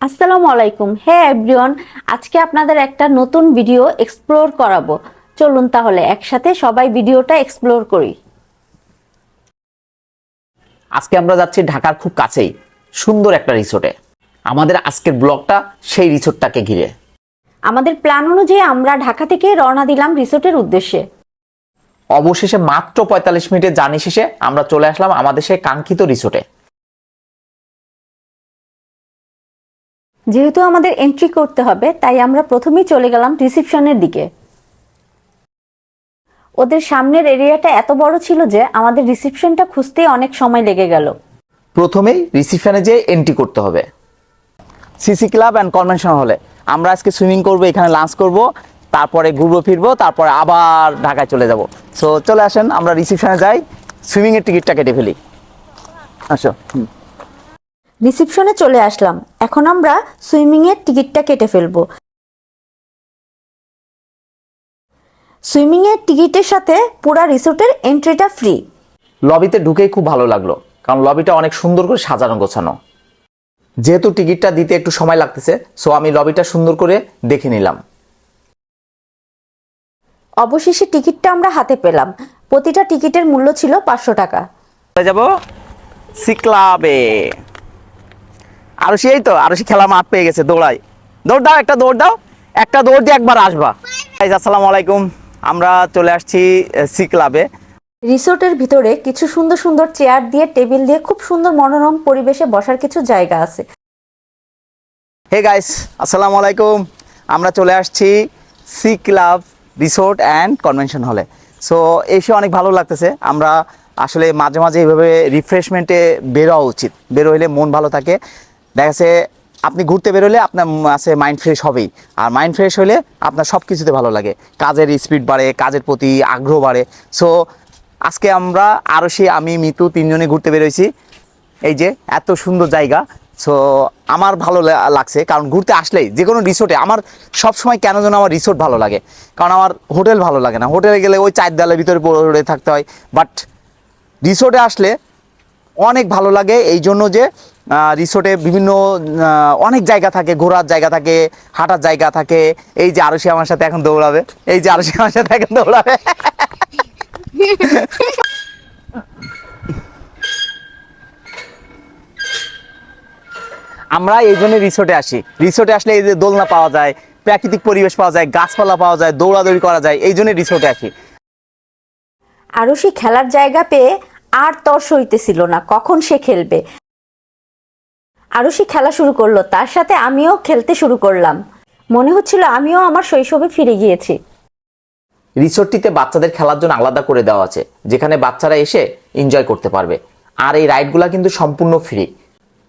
আসসালামু আলাইকুম। হে এভরিওয়ান আজকে আপনাদের একটা নতুন ভিডিও এক্সপ্লোর করাবো। চলুন তাহলে একসাথে সবাই ভিডিওটা এক্সপ্লোর করি। আজকে আমরা যাচ্ছি ঢাকার খুব কাছেই সুন্দর একটা রিসোর্টে। আমাদের আজকের ব্লগটা সেই রিসোর্টটাকে ঘিরে। আমাদের প্ল্যান অনুযায়ী আমরা ঢাকা থেকে রওনা দিলাম রিসোর্টের উদ্দেশ্যে। অবশেষে মাত্র পঁয়তাল্লিশ মিনিটের জার্নি শেষে আমরা চলে আসলাম আমাদের সেই কাঙ্ক্ষিত রিসোর্টে। যেহেতু আমাদের এন্ট্রি করতে হবে, তাই আমরা প্রথমেই চলে গেলাম রিসিপশনের দিকে। ওদের সামনের এরিয়াটা এত বড় ছিল যে আমাদের রিসিপশনটা খুঁজতে অনেক সময় লেগে গেল। প্রথমেই রিসিপশনে যেয়ে এন্ট্রি করতে হবে। সিসি ক্লাব অ্যান্ড কনভেনশন হলে আমরা আজকে সুইমিং করব, এখানে লাঞ্চ করব, তারপরে ঘুরবো, ফিরবো, তারপরে আবার ঢাকায় চলে যাব। সো চলে আসেন, আমরা রিসিপশনে যাই সুইমিংয়ের টিকিটটা কেটে ফেলি আসো, হুম। রিসিপশনে চলে আসলাম। এখন আমরা সুইমিং এর টিকিটটা কেটে ফেলব। সুইমিং এর টিকিটের সাথে পুরা রিসোর্টের এন্ট্রিটা ফ্রি। লবিতে ঢুকেই খুব ভালো লাগল কারণ লবিটা অনেক সুন্দর করে সাজানো গোছানো। যেহেতু টিকিটটা দিতে একটু সময় লাগতেছে সো আমি লবিটা সুন্দর করে দেখে নিলাম। অবশেষে টিকিটটা আমরা হাতে পেলাম। প্রতিটা টিকিটের মূল্য ছিল পাঁচশো টাকা। যাব? সি ক্লাবে। আরও সেই তো আরও সে খেলা মাঠ পেয়ে গেছে দৌড়াই দৌড় দাও একটা দৌড় দাও একটা দৌড় দিয়ে একবার আসবা। আসসালামু আলাইকুম। আমরা চলে আসছি সি ক্লাবে রিসোর্টের ভিতরে কিছু সুন্দর সুন্দর চেয়ার দিয়ে টেবিল দিয়ে খুব সুন্দর মনোরম পরিবেশে বসার কিছু জায়গা আছে। হে গাইস আসসালামু আলাইকুম। আমরা চলে আসছি sea club resort and convention হলে। সো এসে অনেক ভালো লাগতেছে। আমরা আসলে মাঝে মাঝে এইভাবে রিফ্রেশমেন্টে বেরোয়া উচিত। বেরো হলে মন ভালো থাকে। দেখা যাচ্ছে আপনি ঘুরতে বেরোলে আপনার আছে মাইন্ড ফ্রেশ হবেই। আর মাইন্ড ফ্রেশ হলে আপনার সব কিছুতে ভালো লাগে। কাজের স্পিড বাড়ে, কাজের প্রতি আগ্রহ বাড়ে। সো আজকে আমরা আরও সে আমি, মিতু তিনজনে ঘুরতে বেরোইছি। এই যে, এত সুন্দর জায়গা। সো আমার ভালো লাগছে। কারণ ঘুরতে আসলেই যে কোনো রিসোর্টে আমার সব সময় কেন যেন আমার রিসোর্ট ভালো লাগে। কারণ আমার হোটেল ভালো লাগে না। হোটেলে গেলে ওই চার দেওয়ালের ভিতরে পড়ে থাকতে হয়। বাট রিসোর্টে আসলে অনেক ভালো লাগে। এই জন্য যে রিসোর্টে বিভিন্ন অনেক জায়গা থাকে, ঘোরার জায়গা থাকে, হাঁটার জায়গা থাকে। এই যে আরশি আমার সাথে এখন দৌড়াবে। এই যে আরশি আমার সাথে এখন দৌড়াবে। আমরা এই জন্য রিসোর্টে আসি। রিসোর্টে আসলে এই যে দোলনা পাওয়া যায়, প্রাকৃতিক পরিবেশ পাওয়া যায়, গাছপালা পাওয়া যায়, দৌড়াদৌড়ি করা যায়, এই জন্য রিসোর্টে আসি। আরও সে খেলার জায়গা পেয়ে আর তর সইতেছিল না। কখন সে খেলবে? আরও সে খেলা শুরু করল, তার সাথে আমিও খেলতে শুরু করলাম। মনে হচ্ছিল আমিও আমার শৈশবে ফিরে গিয়েছি। রিসোর্টটিতে বাচ্চাদের খেলার জন্য আলাদা করে দেওয়া আছে, যেখানে বাচ্চারা এসে এনজয় করতে পারবে। আর এই রাইডগুলো কিন্তু সম্পূর্ণ ফ্রি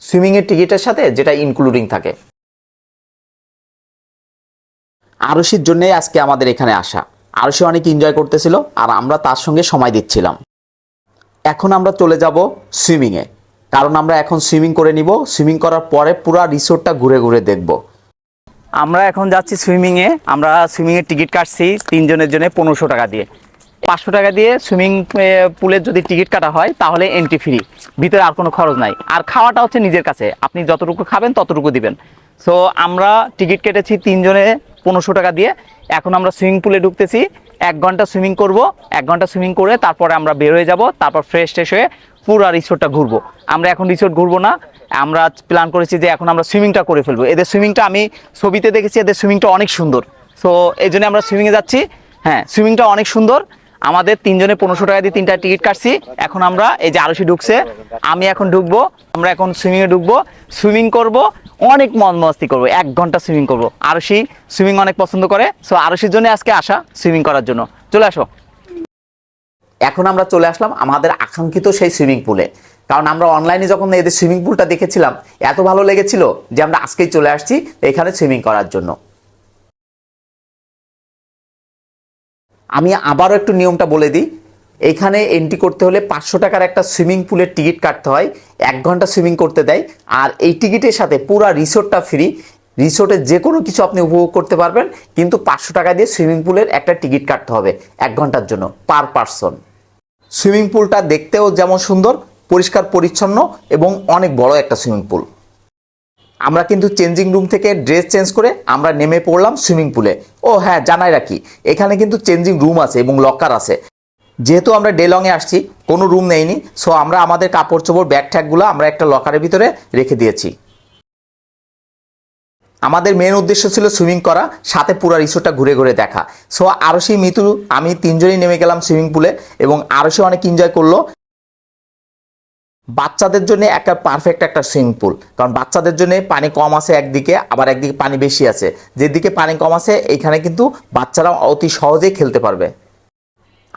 সুইমিংয়ের টিকিটের সাথে যেটা ইনক্লুডিং থাকে। আরশির জন্যই আজকে আমাদের এখানে আসা। আরশি অনেক এনজয় করতেছিল, আর আমরা তার সঙ্গে সময় দিচ্ছিলাম। এখন আমরা চলে যাব সুইমিংয়ে। কারণ আমরা এখন সুইমিং করে নিব। সুইমিং করার পরে পুরো রিসোর্টটা ঘুরে ঘুরে দেখব। আমরা এখন যাচ্ছি সুইমিংয়ে আমরা সুইমিংয়ের টিকিট কাটছি তিনজনের জন্য পনেরোশো টাকা দিয়ে। পাঁচশো টাকা দিয়ে সুইমিং পুলের যদি টিকিট কাটা হয়, তাহলে এন্ট্রি ফ্রি ভিতরে আর কোনো খরচ নাই। আর খাওয়াটা হচ্ছে নিজের কাছে। আপনি যতটুকু খাবেন, ততটুকু দিবেন। সো আমরা টিকিট কেটেছি তিনজনে পনেরোশো টাকা দিয়ে। এখন আমরা সুইমিং পুলে ঢুকতেছি। এক ঘণ্টা সুইমিং করব, এক ঘণ্টা সুইমিং করে তারপরে আমরা বের হয়ে যাব, তারপর ফ্রেশ ট্রেশ হয়ে পুরো রিসোর্টটা ঘুরবো। আমরা এখন রিসোর্ট ঘুরবো না, আমরা প্ল্যান করেছি যে এখন আমরা সুইমিংটা করে ফেলব। এদের সুইমিংটা আমি ছবিতে দেখেছি, এদের সুইমিংটা অনেক সুন্দর। সো এই জন্য আমরা সুইমিংয়ে যাচ্ছি। হ্যাঁ সুইমিংটা অনেক সুন্দর। আমাদের তিনজনে পনেরোশো টাকা দিয়ে তিনটা টিকিট কাটছি। এখন আমরা এই যে আরসি ঢুকছে, আমি এখন ঢুকবো, আমরা এখন সুইমিংয়ে ঢুকবো। সুইমিং করব অনেক মন মস্তি করব, এক ঘণ্টা সুইমিং করব। আরসি সুইমিং অনেক পছন্দ করে সো আরসির জন্য আজকে আসা সুইমিং করার জন্য। চলে আসো। এখন আমরা চলে আসলাম আমাদের আকাঙ্ক্ষিত সেই সুইমিং পুলে কারণ আমরা অনলাইনে যখন এদের সুইমিং পুলটা দেখেছিলাম, এত ভালো লেগেছিল যে আমরা আজকেই চলে আসছি এখানে সুইমিং করার জন্য। আমি আবারও একটু নিয়মটা বলে দিই এখানে এন্ট্রি করতে হলে পাঁচশো টাকার একটা সুইমিং পুলের টিকিট কাটতে হয়। এক ঘণ্টা সুইমিং করতে দেয়। আর এই টিকিটের সাথে পুরো রিসোর্টটা ফ্রি রিসোর্টে যে কোনো কিছু আপনি উপভোগ করতে পারবেন, কিন্তু পাঁচশো টাকা দিয়ে সুইমিং পুলের একটা টিকিট কাটতে হবে এক ঘণ্টার জন্য পার পারসন সুইমিং পুলটা দেখতেও যেমন সুন্দর, পরিষ্কার, পরিচ্ছন্ন এবং অনেক বড় একটা সুইমিং পুল আমরা কিন্তু চেঞ্জিং রুম থেকে ড্রেস চেঞ্জ করে আমরা নেমে পড়লাম সুইমিং পুলে ও হ্যাঁ জানাই রাখি। এখানে কিন্তু চেঞ্জিং রুম আছে এবং লকার আছে। যেহেতু আমরা ডেলংয়ে আসছি, কোনো রুম নেইনি সো আমরা আমাদের কাপড় চোপড় ব্যাগ ট্যাগগুলো আমরা একটা লকারের ভিতরে রেখে দিয়েছি। আমাদের মেন উদ্দেশ্য ছিল সুইমিং করা, সাথে পুরো রিসোর্টটা ঘুরে ঘুরে দেখা। সো আরশি, মিতু, আমি তিনজনই নেমে গেলাম সুইমিং পুলে এবং আরশি অনেক এনজয় করল। বাচ্চাদের জন্য একটা পারফেক্ট একটা সুইমিং পুল কারণ বাচ্চাদের জন্য পানি কম আছে একদিকে, আবার একদিকে পানি বেশি আছে। যেদিকে পানি কম আছে, এইখানে কিন্তু বাচ্চারা অতি সহজেই খেলতে পারবে।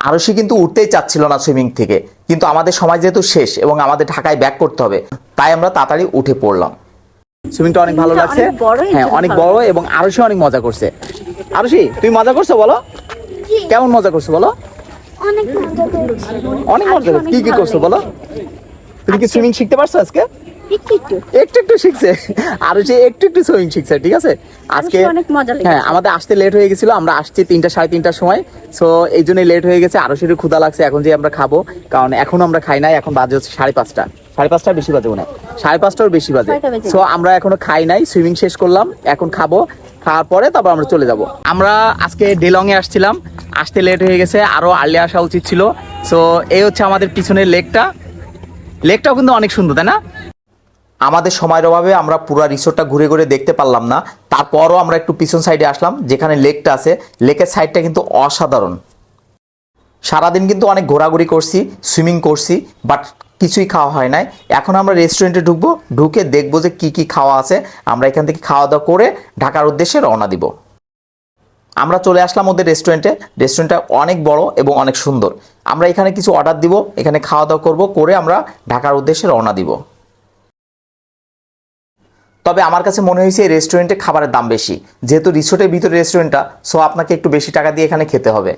আরশি কিন্তু উঠতেই চাচ্ছিল না সুইমিং থেকে। কিন্তু আমাদের সময় যেহেতু শেষ এবং আমাদের ঢাকায় ব্যাক করতে হবে তাই আমরা তাড়াতাড়ি উঠে পড়লাম। সুইমিংটা অনেক ভালো লাগছে। অনেক বড়, হ্যাঁ অনেক বড় এবং আরশি অনেক মজা করছে। আরশি তুমি মজা করছ বলো? কেমন মজা করছ বলো? অনেক মজা করছি। অনেক মজা করছ। কি কি করছ বলো? তুমি কি সুইমিং শিখতে পারছ আজকে? একটু একটু। শিখছে। আর যে একটু একটু সুইমিং শিখছে ঠিক আছে? আজকে অনেক মজা। হ্যাঁ আমাদের আসতে লেট হয়ে গেছিল আমরা আসছি তিনটা সাড়ে তিনটার সময়। সো এই জন্যই লেট হয়ে গেছে। আরও সেটা ক্ষুধা লাগছে এখন যে আমরা খাব কারণ এখন আমরা খাই নাই এখন বাজে হচ্ছে সাড়ে পাঁচটা। সাড়ে পাঁচটার বেশি বাজে মনে হয়। সাড়ে পাঁচটার বেশি বাজে। সো আমরা এখনও খাই নাই সুইমিং শেষ করলাম এখন খাব। খাওয়ার পরে তারপর আমরা চলে যাব। আমরা আজকে ডেলং এ আসছিলাম আসতে লেট হয়ে গেছে আরও আর্লি আসা উচিত ছিল। সো এই হচ্ছে আমাদের পিছনের লেকটা লেকটাও কিন্তু অনেক সুন্দর তাই না? আমাদের সময়ের অভাবে আমরা পুরো রিসোর্টটা ঘুরে ঘুরে দেখতে পারলাম না। তারপরও আমরা একটু পিছন সাইডে আসলাম, যেখানে লেকটা আছে। লেকের সাইডটা কিন্তু অসাধারণ। সারাদিন কিন্তু অনেক ঘোরাঘুরি করছি সুইমিং করছি বাট কিছুই খাওয়া হয় নাই। এখন আমরা রেস্টুরেন্টে ঢুকবো, ঢুকে দেখব যে কি কি খাওয়া আছে। আমরা এখান থেকে খাওয়া দাওয়া করে ঢাকার উদ্দেশ্যে রওনা দিব। আমরা চলে আসলাম ওদের রেস্টুরেন্টে রেস্টুরেন্টটা অনেক বড় এবং অনেক সুন্দর। আমরা এখানে কিছু অর্ডার দিব, এখানে খাওয়া দাওয়া করব, করে আমরা ঢাকার উদ্দেশ্যে রওনা দিব। তবে আমার কাছে মনে হয়েছে এই রেস্টুরেন্টে খাবারের দাম বেশি। যেহেতু রিসোর্টের ভিতরে রেস্টুরেন্টটা সো আপনাকে একটু বেশি টাকা দিয়ে এখানে খেতে হবে।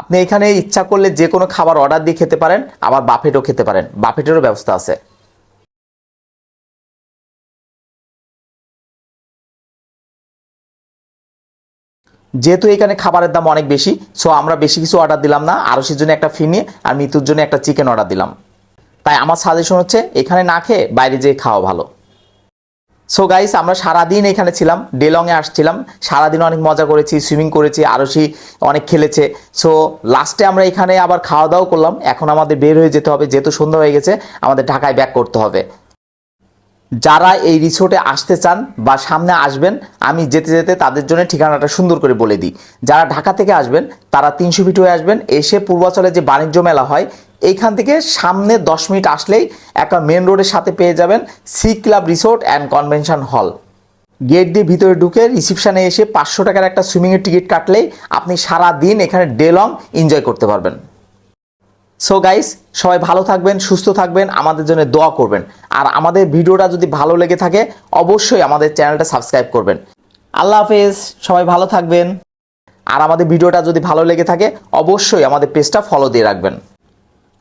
আপনি এখানে ইচ্ছা করলে যে কোনো খাবার অর্ডার দিয়ে খেতে পারেন, আবার বাফেটও খেতে পারেন। বাফেটেরও ব্যবস্থা আছে। যেহেতু এখানে খাবারের দাম অনেক বেশি সো আমরা বেশি কিছু অর্ডার দিলাম না। আরসির জন্য একটা ফিনি আর মিতুর জন্য একটা চিকেন অর্ডার দিলাম। তাই আমার সাজেশন হচ্ছে এখানে না খেয়ে বাইরে যেয়ে খাওয়া ভালো। সো গাইস আমরা সারাদিন এখানে ছিলাম ডেলংয়ে আসছিলাম, সারাদিন অনেক মজা করেছি সুইমিং করেছি আরসি অনেক খেলেছে। সো লাস্টে আমরা এখানে আবার খাওয়া দাওয়া করলাম, এখন আমাদের বের হয়ে যেতে হবে, যেহেতু সন্ধ্যা হয়ে গেছে, আমাদের ঢাকায় ব্যাক করতে হবে। যারা এই রিসোর্টে আসতে চান বা সামনে আসবেন, আমি যেতে যেতে তাদের জন্য ঠিকানাটা সুন্দর করে বলে দিই। যারা ঢাকা থেকে আসবেন, তারা তিনশো ফিট হয়ে আসবেন, এসে পূর্বাচলে যে বাণিজ্য মেলা হয় এইখান থেকে সামনে দশ মিনিট আসলেই একটা মেন রোডের সাথে পেয়ে যাবেন sea club resort and convention hall gate দিয়ে ভিতরে ঢুকে রিসিপশনে এসে পাঁচশো টাকার একটা সুইমিংয়ের টিকিট কাটলেই আপনি সারা দিন এখানে ডে লং এনজয় করতে পারবেন। সো গাইস সবাই ভালো থাকবেন, সুস্থ থাকবেন, আমাদের জন্য দোয়া করবেন। আর আমাদের ভিডিওটা যদি ভালো লেগে থাকে, অবশ্যই আমাদের চ্যানেলটা সাবস্ক্রাইব করবেন। আল্লাহ হাফেজ, সবাই ভালো থাকবেন। আর আমাদের ভিডিওটা যদি ভালো লেগে থাকে, অবশ্যই আমাদের পেজটা ফলো দিয়ে রাখবেন।